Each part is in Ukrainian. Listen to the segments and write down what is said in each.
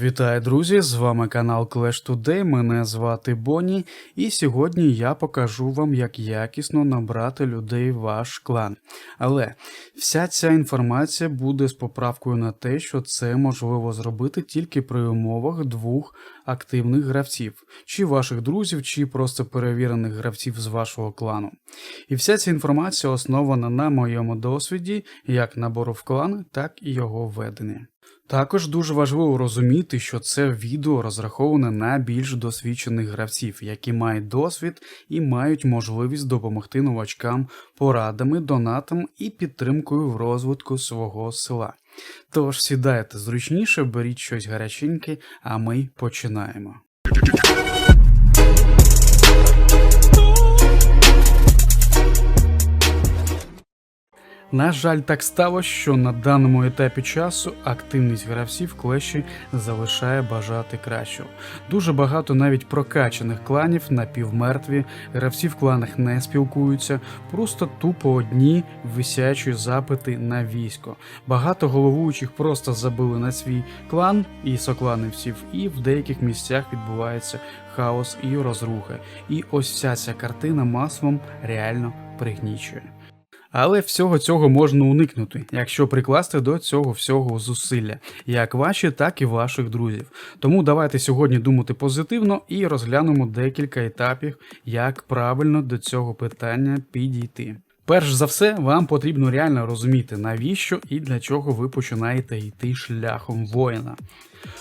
Вітаю, друзі! З вами канал Clash Today, мене звати Бонні, і сьогодні я покажу вам, як якісно набрати людей в ваш клан. Але вся ця інформація буде з поправкою на те, що це можливо зробити тільки при умовах двох активних гравців, чи ваших друзів, чи просто перевірених гравців з вашого клану. І вся ця інформація основана на моєму досвіді як набору в клан, так і його ведення. Також дуже важливо розуміти, що це відео розраховане на більш досвідчених гравців, які мають досвід і мають можливість допомогти новачкам порадами, донатом і підтримкою в розвитку свого села. Тож сідайте зручніше, беріть щось гаряченьке, а ми починаємо. На жаль, так сталося, що на даному етапі часу активність гравців в клеші залишає бажати кращого. Дуже багато навіть прокачаних кланів напівмертві, гравці в кланах не спілкуються, просто тупо одні висячі запити на військо. Багато головуючих просто забили на свій клан і сокланивців, і в деяких місцях відбувається хаос і розрухи. І ось вся ця картина маслом реально пригнічує. Але всього цього можна уникнути, якщо прикласти до цього всього зусилля, як ваші, так і ваших друзів. Тому давайте сьогодні думати позитивно і розглянемо декілька етапів, як правильно до цього питання підійти. Перш за все, вам потрібно реально розуміти, навіщо і для чого ви починаєте йти шляхом воїна.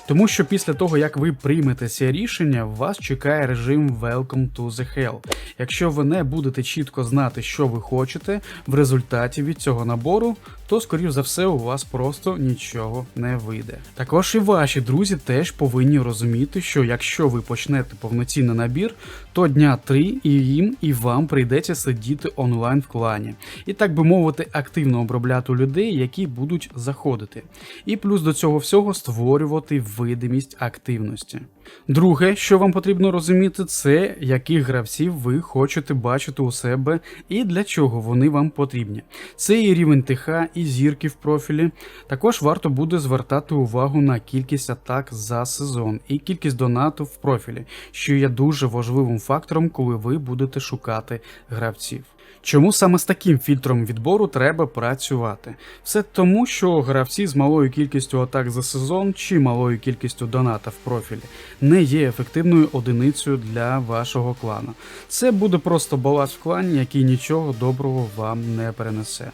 Тому що після того, як ви приймете це рішення, вас чекає режим Welcome to the Hell. Якщо ви не будете чітко знати, що ви хочете в результаті від цього набору, то, скоріш за все, у вас просто нічого не вийде. Також і ваші друзі теж повинні розуміти, що якщо ви почнете повноцінний набір, то дня три і їм і вам прийдеться сидіти онлайн в клані. І так би мовити, активно обробляти людей, які будуть заходити. І плюс до цього всього створювати видимість активності. Друге, що вам потрібно розуміти, це яких гравців ви хочете бачити у себе і для чого вони вам потрібні. Це і рівень ТХ, і зірки в профілі. Також варто буде звертати увагу на кількість атак за сезон і кількість донату в профілі, що є дуже важливим фактором, коли ви будете шукати гравців. Чому саме з таким фільтром відбору треба працювати? Все тому, що гравці з малою кількістю атак за сезон чи малою кількістю доната в профілі не є ефективною одиницею для вашого клану. Це буде просто баланс в клані, який нічого доброго вам не перенесе.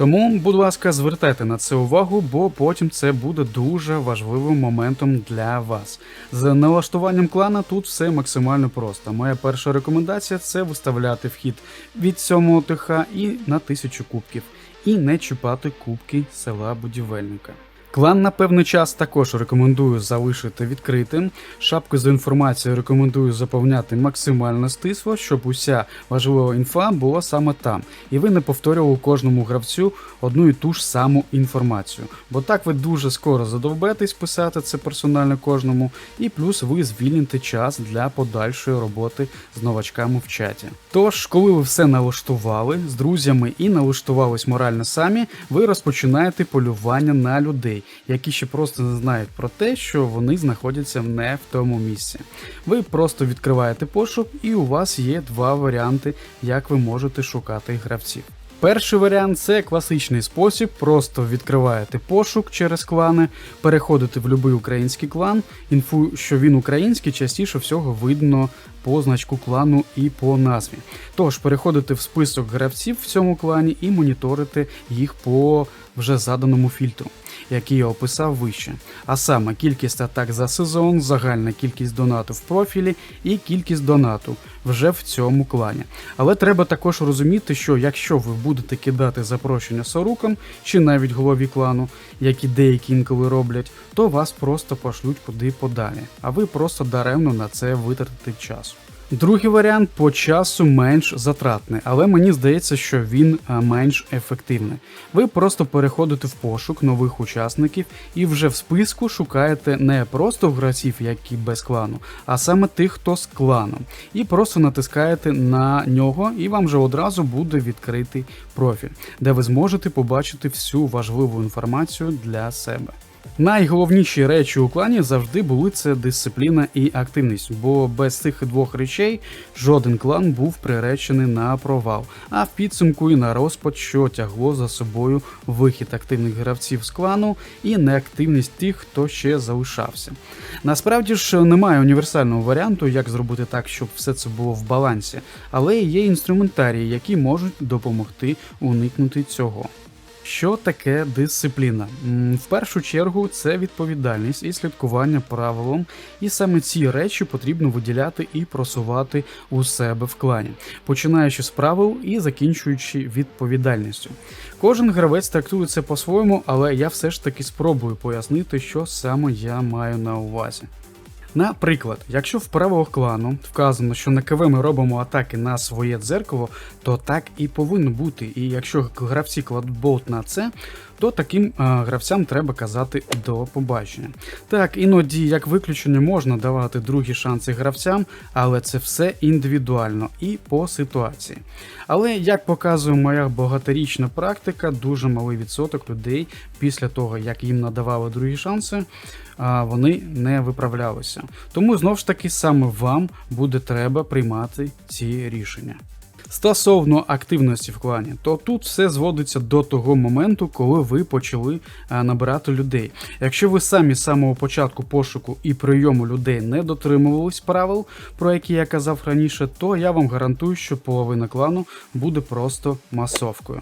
Тому, будь ласка, звертайте на це увагу, бо потім це буде дуже важливим моментом для вас. З налаштуванням клана тут все максимально просто. Моя перша рекомендація це виставляти вхід від 7 ТХ і на 1000 кубків, і не чіпати кубки села будівельника. Клан на певний час також рекомендую залишити відкритим. Шапку з інформацією рекомендую заповняти максимально стисло, щоб уся важлива інфа була саме там, і ви не повторювали кожному гравцю одну і ту ж саму інформацію. Бо так ви дуже скоро задовбетесь писати це персонально кожному, і плюс ви звільните час для подальшої роботи з новачками в чаті. Тож, коли ви все налаштували з друзями і налаштувались морально самі, ви розпочинаєте полювання на людей які ще просто не знають про те, що вони знаходяться не в тому місці. Ви просто відкриваєте пошук, і у вас є два варіанти, як ви можете шукати гравців. Перший варіант це класичний спосіб, просто відкриваєте пошук через клани, переходите в будь-який український клан, інфу, що він український, частіше всього видно по значку клану і по назві. Тож переходите в список гравців в цьому клані і моніторите їх по вже заданому фільтру, який я описав вище. А саме кількість атак за сезон, загальна кількість донату в профілі і кількість донату вже в цьому клані. Але треба також розуміти, що якщо ви будете кидати запрошення сорукам чи навіть голові клану, як і деякі інколи роблять, то вас просто пошлють куди подалі, а ви просто даремно на це витратите час. Другий варіант по часу менш затратний, але мені здається, що він е, менш ефективний. Ви просто переходите в пошук нових учасників і вже в списку шукаєте не просто гравців, які без клану, а саме тих, хто з кланом. І просто натискаєте на нього, і вам вже одразу буде відкритий профіль, де ви зможете побачити всю важливу інформацію для себе. Найголовніші речі у клані завжди були це дисципліна і активність, бо без цих двох речей жоден клан був приречений на провал, а в підсумку і на розпад, що тягло за собою вихід активних гравців з клану і неактивність тих, хто ще залишався. Насправді ж немає універсального варіанту, як зробити так, щоб все це було в балансі, але є інструментарії, які можуть допомогти уникнути цього. Що таке дисципліна? В першу чергу це відповідальність і слідкування правилам, і саме ці речі потрібно виділяти і просувати у себе в клані, починаючи з правил і закінчуючи відповідальністю. Кожен гравець трактує це по-своєму, але я все ж таки спробую пояснити, що саме я маю на увазі. Наприклад, якщо в правилах клану вказано, що на КВ ми робимо атаки на своє дзеркало, то так і повинно бути. І якщо гравці кладуть болт на це, то таким е, гравцям треба казати до побачення. Так, іноді як виключення можна давати другі шанси гравцям, але це все індивідуально і по ситуації. Але як показує моя багаторічна практика, дуже малий відсоток людей після того, як їм надавали другі шанси, а, вони не виправлялися. Тому знов ж таки саме вам буде треба приймати ці рішення. Стосовно активності в клані, то тут все зводиться до того моменту, коли ви почали е, набирати людей. Якщо ви самі з самого початку пошуку і прийому людей не дотримувались правил, про які я казав раніше, то я вам гарантую, що половина клану буде просто масовкою.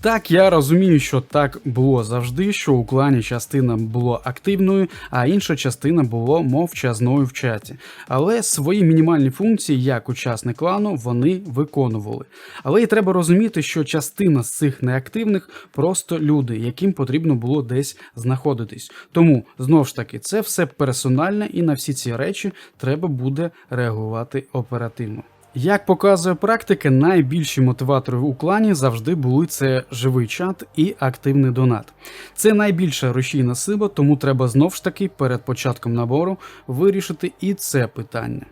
Так, я розумію, що так було завжди, що у клані частина було активною, а інша частина було мовчазною в чаті. Але свої мінімальні функції, як учасник клану, вони виконували. Але і треба розуміти, що частина з цих неактивних просто люди, яким потрібно було десь знаходитись. Тому знову ж таки, це все персональне, і на всі ці речі треба буде реагувати оперативно. Як показує практика, найбільші мотиватори у клані завжди були це живий чат і активний донат. Це найбільша рушійна сила, тому треба знов ж таки перед початком набору вирішити і це питання.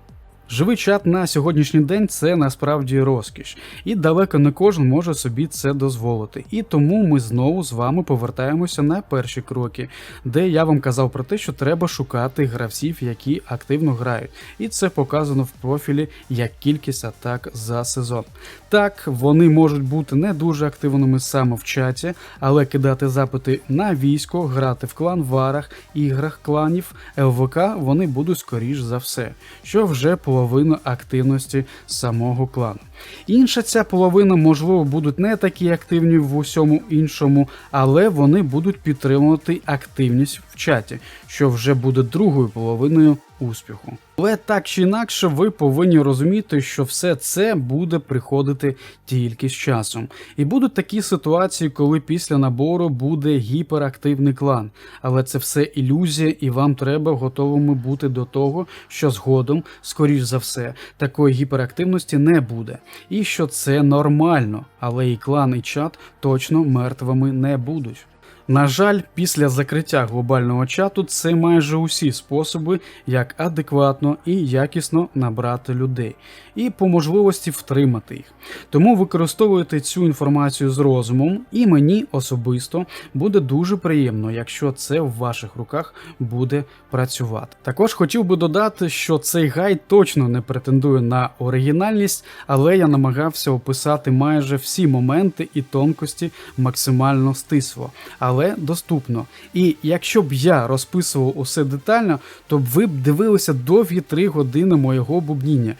Живий чат на сьогоднішній день це насправді розкіш, і далеко не кожен може собі це дозволити. І тому ми знову з вами повертаємося на перші кроки, де я вам казав про те, що треба шукати гравців, які активно грають. І це показано в профілі як кількість атак за сезон. Так, вони можуть бути не дуже активними саме в чаті, але кидати запити на військо, грати в клан варах, іграх кланів, ЛВК вони будуть скоріш за все, що вже половина активності самого клану. Інша ця половина, можливо, будуть не такі активні в усьому іншому, але вони будуть підтримувати активність в чаті, що вже буде другою половиною успіху. Але так чи інакше, ви повинні розуміти, що все це буде приходити тільки з часом. І будуть такі ситуації, коли після набору буде гіперактивний клан. Але це все ілюзія, і вам треба готовими бути до того, що згодом, скоріш за все, такої гіперактивності не буде. І що це нормально, але і клан, і чат точно мертвими не будуть. На жаль, після закриття глобального чату це майже усі способи, як адекватно і якісно набрати людей, і по можливості втримати їх. Тому використовуйте цю інформацію з розумом, і мені особисто буде дуже приємно, якщо це в ваших руках буде працювати. Також хотів би додати, що цей гайд точно не претендує на оригінальність, але я намагався описати майже всі моменти і тонкості максимально стисло. Але доступно. І якщо б я розписував усе детально, то б ви б дивилися довгі 3 години моєго бубніння.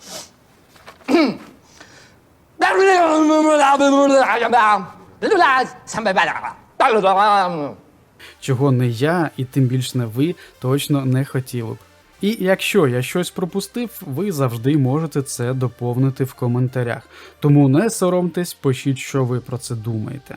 чого не я і тим більш не ви точно не хотіли б. І якщо я щось пропустив, ви завжди можете це доповнити в коментарях. Тому не соромтесь, пишіть, що ви про це думаєте.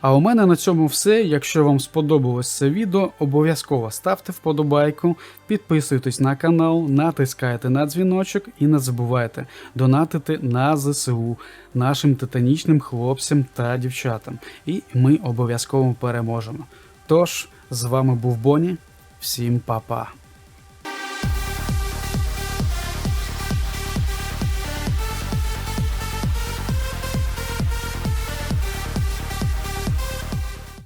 А у мене на цьому все. Якщо вам сподобалось це відео, обов'язково ставте вподобайку, підписуйтесь на канал, натискайте на дзвіночок і не забувайте донатити на ЗСУ нашим титанічним хлопцям та дівчатам. І ми обов'язково переможемо. Тож, з вами був Боні, всім па-па.